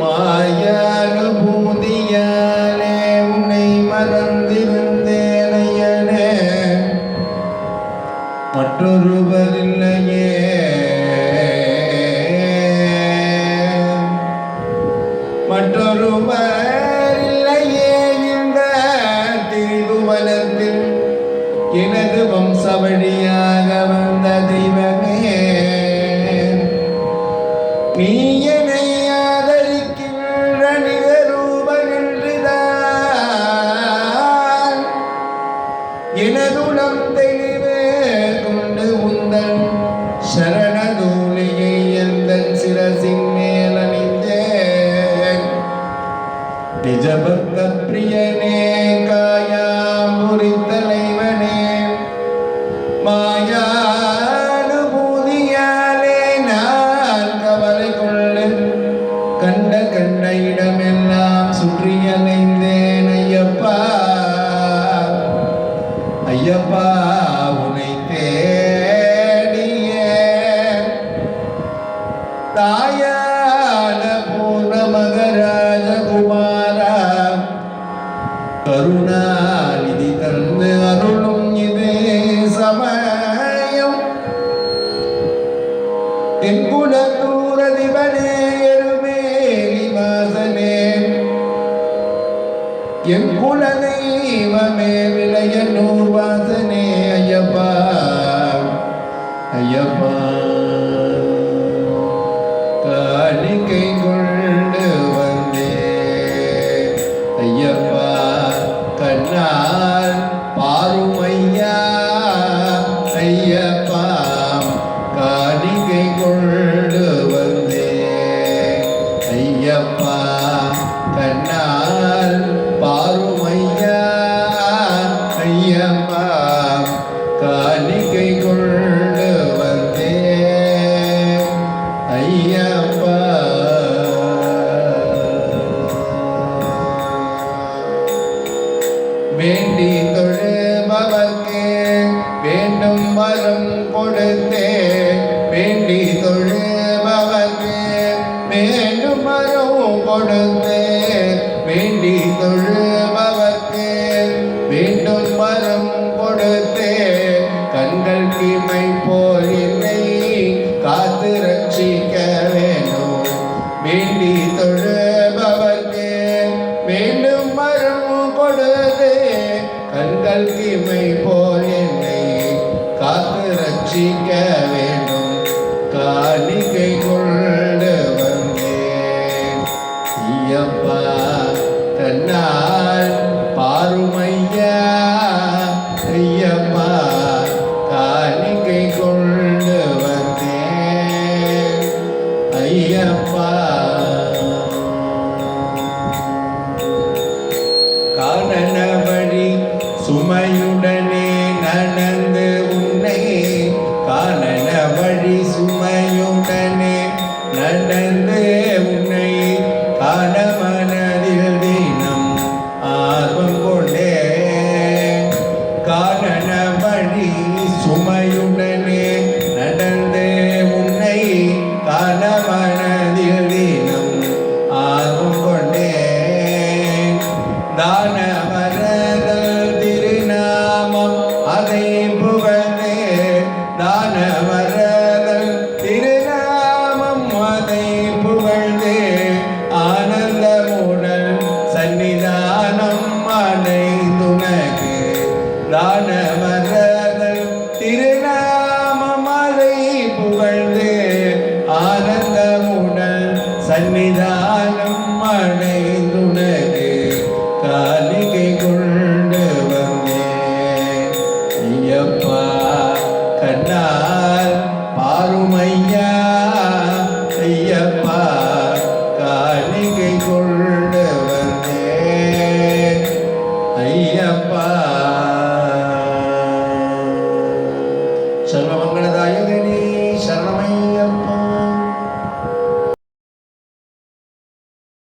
மாயானுபூதியாலே உன்னை மறந்திருந்தேனையனே. மற்றொருவர் இல்லையே மற்றொருவர் இல்லையே இந்த திருவனத்தில் எனது வம்சவழியாக வந்த தெய்வமே. நீயே நிஜபக்த பிரியனே காயாமுரி தலைவனே மாயானுபூதியாலே நான் கவலை கொள்ள கண்ட கண்ட இடமெல்லாம் சுற்றி அலைந்தேன் ஐயப்பா. ஐயப்பா. വിധി തന്ന് അരുളും ഇതേ സമയം. എൻകുലത്തൂരധിപനെ എരുമേലിവാസനെ എൻകുലനെ வேண்டும் வரம் கொடுத்தே. வேண்டி தொழுபவர்க்கு வேண்டும் வரம் கொடுத்தே. வேண்டி தொழுபவர்க்கு வேண்டும் வரம் கொடுத்தே. கண்கள் கிமை போல் என்னை காத்து ரட்சிக்க வேண்டும். வேண்டி தொழுபவர்க்கு வேண்டும் மரம் கொடுத்தே. கண்கள் கிமை போல் என்னை வேண்டும். காணிக்கை